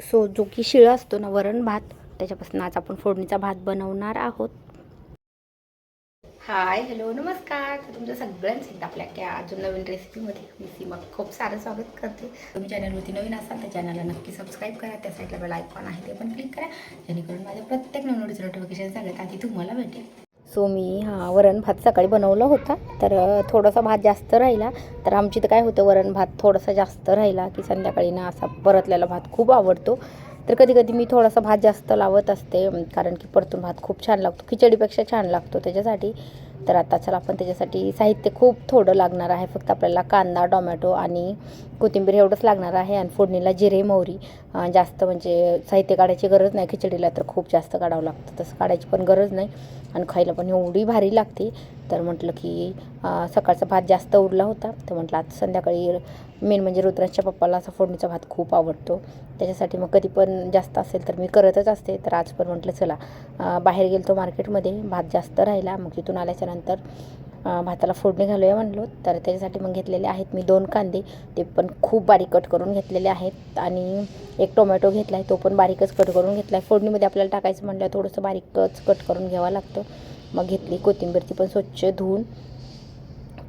So जो की शिळा असतो ना वरण भात त्याच्यापासून आज आपण फोडणीचा भात बनवणार आहोत. हाय हॅलो नमस्कार. तर तुमचं सगळ्यांचं एकदा आपल्या त्या अजून नवीन रेसिपीमध्ये मी सीमा खूप सारं स्वागत करते. तुम्ही चॅनलवरती नवीन असाल तर चॅनलला नक्की सबस्क्राईब करा. त्या साईडला बेल आयकॉन आहे ते पण क्लिक करा. जेणेकरून माझ्या प्रत्येक नवीन नोटिफिकेशन सगळ्यात आधी तुम्हाला भेटेल. सो मी हा वरण भात सकाळी बनवला होता. तर थोडासा भात जास्त राहिला. तर आमची तर काय होतं वरण भात थोडासा जास्त राहिला की संध्याकाळी ना असा परतलेला भात खूप आवडतो. तर कधी कधी मी थोडासा भात जास्त लावत असते कारण की परतून भात खूप छान लागतो. खिचडीपेक्षा छान लागतो त्याच्यासाठी. तर आता चला आपण त्याच्यासाठी साहित्य खूप थोडं लागणार आहे. फक्त आपल्याला कांदा टोमॅटो आणि कोथिंबीर एवढंच लागणार आहे आणि फोडणीला जिरे मोहरी जास्त म्हणजे साहित्य काढायची गरज नाही. खिचडीला तर खूप जास्त काढावं लागतं. तसं काढायची पण गरज नाही आणि खायला पण एवढी भारी लागते. तर म्हटलं की सकाळचा भात जास्त उरला होता. तर म्हटलं आज संध्याकाळी मेन म्हणजे रुद्राच्या पप्पाला असा फोडणीचा भात खूप आवडतो. त्याच्यासाठी मग कधी पण जास्त असेल तर मी करतच असते. तर आज पण म्हटलं चला बाहेर गेलो तो मार्केटमध्ये. भात जास्त राहिला. मग तिथून आल्याच्यानंतर नंतर भाताला फोडणी घालूया म्हणलो. तर त्याच्यासाठी मग घेतलेले आहेत मी दोन कांदे. ते पण खूप बारीक कट करून घेतलेले आहेत. आणि एक टोमॅटो घेतला आहे तो पण बारीकच कट करून घेतला आहे फोडणीमध्ये आपल्याला टाकायचं म्हटलं थोडंसं बारीकच कट करून घ्यावं लागतं. मग घेतली कोथिंबीर ती पण स्वच्छ धुवून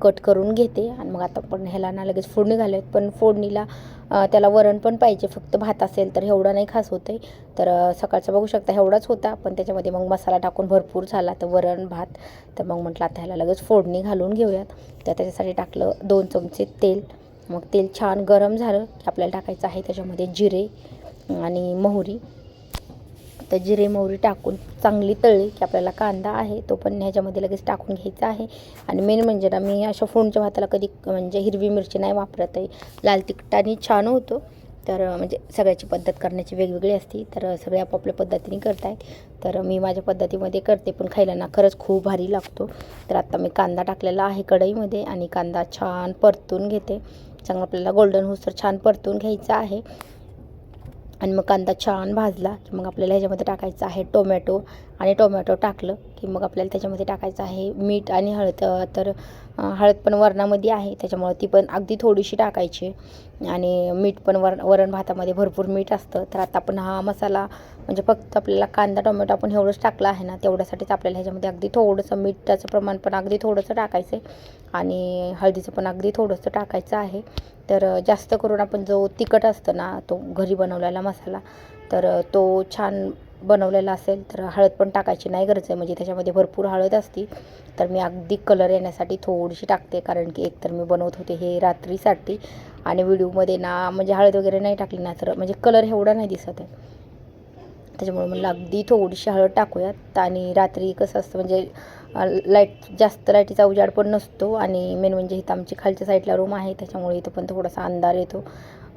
कट करून घेते. आणि मग आता पण ह्याला ना लगेच फोडणी घालूयात. पण फोडणीला त्याला वरण पण पाहिजे फक्त भात असेल तर एवढा नाही खास होते तर सकाळचं सकाळचा बघू शकता एवढाच होता पण त्याच्यामध्ये मग मसाला टाकून भरपूर झाला तर वरण भात तर मग म्हटलं आता ह्याला लगेच फोडणी घालून घेऊयात. तर त्याच्यासाठी टाकलं दोन चमचे तेल. मग तेल छान गरम झालं की आपल्याला टाकायचं आहे त्याच्यामध्ये जिरे आणि मोहरी. तर जिरे मोहरी टाकून चांगली तळली की आपल्याला कांदा आहे तो पण ह्याच्यामध्ये लगेच टाकून घ्यायचा आहे. आणि मेन म्हणजे ना मी अशा फोडणीच्या भाताला कधी म्हणजे हिरवी मिरची नाही वापरत आहे. लाल तिखटाने छान होतो. तर म्हणजे सगळ्याची पद्धत करण्याची वेगवेगळी असते. तर सगळे आपापल्या पद्धतीने करतायत. तर मी माझ्या पद्धतीमध्ये करते पण खायला ना खरंच खूप भारी लागतो. तर आता मी कांदा टाकलेला आहे कढईमध्ये आणि कांदा छान परतून घेते. चांगलं आपल्याला गोल्डन होसर छान परतून घ्यायचा आहे. आणि मग कांदा छान भाजला की मग आपल्याला ह्याच्यामध्ये टाकायचं आहे टोमॅटो. आणि टोमॅटो टाकलं की मग आपल्याला त्याच्यामध्ये टाकायचं आहे मीठ आणि हळद. तर हळद पण वरणामध्ये आहे. त्याच्यामुळं ती पण अगदी थोडीशी टाकायची. आणि मीठ पण वर वरण भातामध्ये भरपूर मीठ असतं. तर आता आपण हा मसाला म्हणजे फक्त आपल्याला कांदा टोमॅटो आपण एवढंच टाकला आहे ना तेवढ्यासाठीच आपल्याला ह्याच्यामध्ये अगदी थोडंसं मिठाचं प्रमाण पण अगदी थोडंसं टाकायचं आहे. आणि हळदीचं पण अगदी थोडंसं टाकायचं आहे. तर जास्त करून आपण जो तिखट असतं ना तो घरी बनवलेला मसाला तर तो छान बनवलेला असेल तर हळद पण टाकायची नाही गरज आहे. म्हणजे त्याच्यामध्ये भरपूर हळद असती तर मी अगदी कलर येण्यासाठी थोडीशी टाकते. कारण की एकतर मी बनवत होते हे रात्रीसाठी आणि व्हिडिओमध्ये ना म्हणजे हळद वगैरे नाही टाकली ना तर म्हणजे कलर एवढा नाही दिसत आहे. त्याच्यामुळे म्हणलं अगदी थोडीशी हळद टाकूयात. आणि रात्री कसं असतं म्हणजे लाइट जास्त लाईटीचा उजाड पण नसतो. आणि मेन म्हणजे इथं आमची खालच्या साईडला रूम आहे त्याच्यामुळे इथं पण थोडासा अंधार येतो.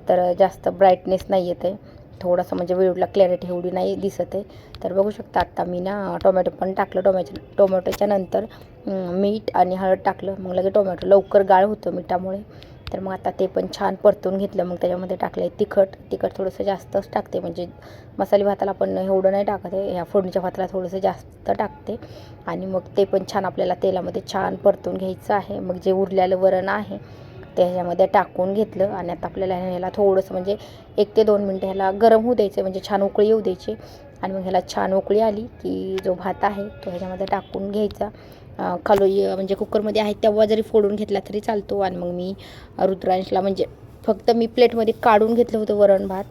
तर जास्त ब्राईटनेस नाही येत आहे. थोडासा म्हणजे व्हिडिओला क्लॅरिटी एवढी नाही दिसत आहे. तर बघू शकता आत्ता मी ना टोमॅटो पण टाकलं. टोमॅटो टोमॅटोच्या नंतर मीठ आणि हळद टाकलं. मग लगेच टोमॅटो लवकर गाळ होतं मिठामुळे. तर मग आता ते पण छान परतून घेतलं. मग त्याच्यामध्ये टाकलं आहे तिखट. तिखट थोडंसं जास्तच टाकते. म्हणजे मसाले भाताला पण एवढं नाही टाकत आहे. ह्या फोडणीच्या भाताला थोडंसं जास्त टाकते. आणि मग ते पण छान आपल्याला तेलामध्ये छान परतून घ्यायचं आहे. मग जे उरलेलं वरण आहे ते ह्याच्यामध्ये टाकून घेतलं आणि आता आपल्याला ह्याला थोडंसं म्हणजे एक ते दोन मिनटं ह्याला गरम होऊ द्यायचं म्हणजे छान उकळी येऊ द्यायची. आणि मग ह्याला छान उकळी आली की जो भात आहे तो ह्याच्यामध्ये टाकून घ्यायचा. खालोई म्हणजे कुकरमध्ये आहे तेव्हा जरी फोडून घेतला तरी चालतो. आणि मग मी रुद्रांशला म्हणजे फक्त मी प्लेटमध्ये काढून घेतलं होतं वरण भात.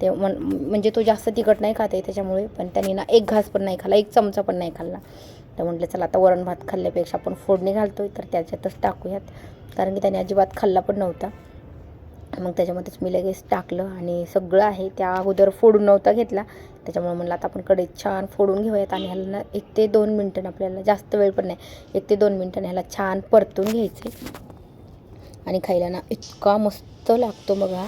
ते मन म्हणजे तो जास्त तिखट नाही खात आहे त्याच्यामुळे पण त्यांनी ना एक घास पण नाही खाल्ला एक चमचा पण नाही खाल्ला. तर म्हटलं चला आता वरण भात खाल्ल्यापेक्षा आपण फोडणी घालतो आहे तर त्याच्यातच टाकूयात. कारण की त्याने अजिबात खाल्ला पण नव्हता. मग त्याच्यामध्येच मी लगेच टाकलं आणि सगळं आहे त्या अगोदर फोडून नव्हता घेतला. त्याच्यामुळे म्हणलं आता आपण कडे छान फोडून घेऊयात आणि ह्याला ना एक ते दोन मिनटं आपल्याला जास्त वेळ पण नाही एक ते दोन मिनटं ह्याला छान परतून घ्यायचे आणि खायला ना इतका मस्त लागतो बघा.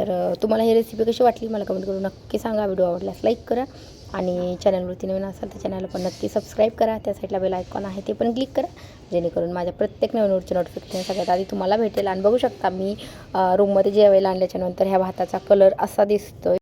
तर तुम्हाला ही रेसिपी कशी वाटली मला कमेंट करून नक्की सांगा. व्हिडिओ आवडल्यास लाईक करा आणि चॅनलवरती नवीन असाल तर चॅनलला पण नक्की सबस्क्राईब करा. त्या साईडला बेल आयकॉन आहे ते पण क्लिक करा. जेणेकरून माझ्या प्रत्येक नवीन व्हिडिओचे नोटिफिकेशन सगळ्यात आधी तुम्हाला भेटेल. आणि बघू शकता मी रूममध्ये जेवायला आणल्याच्यानंतर ह्या भाताचा कलर असा दिसतोय.